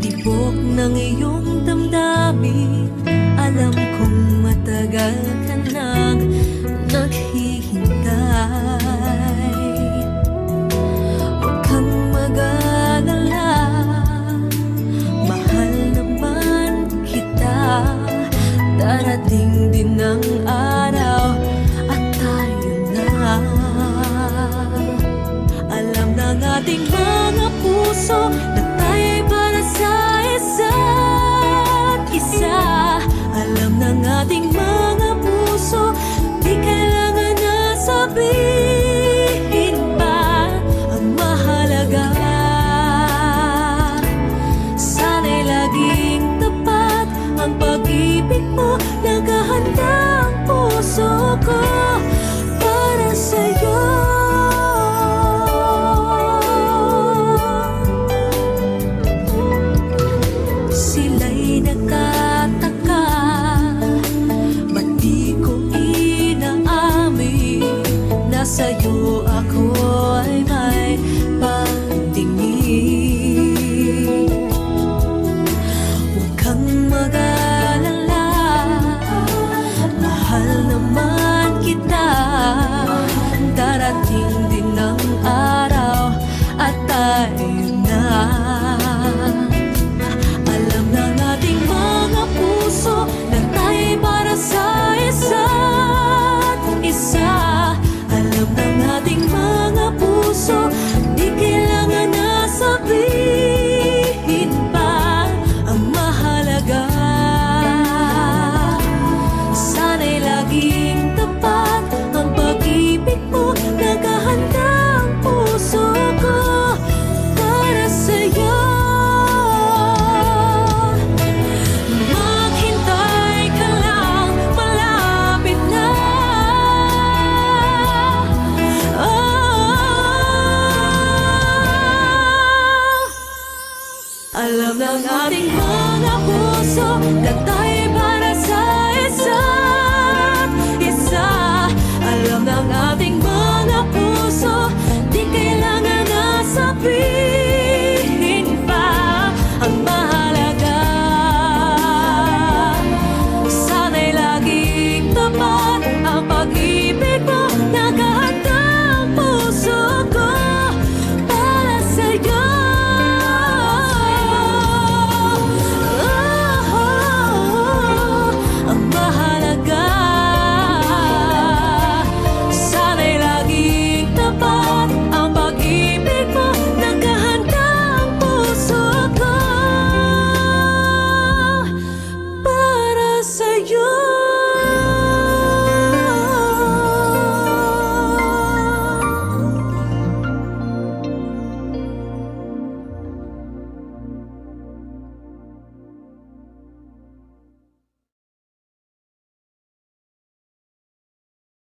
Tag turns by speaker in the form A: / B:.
A: Tibok ng iyong damdamin. Alam kong matagal ka nang naghihintay. Huwag kang mag-alala. Mahal naman kita. Darating din ang araw ating mga puso Na tayo'y para sa isa't isa. Alam ng ating mga sa'yo maging tapat. Mo Naghahanda puso ko para sa'yo. Maghintay ka lang, malapit na. Oh. Alam ng ating mga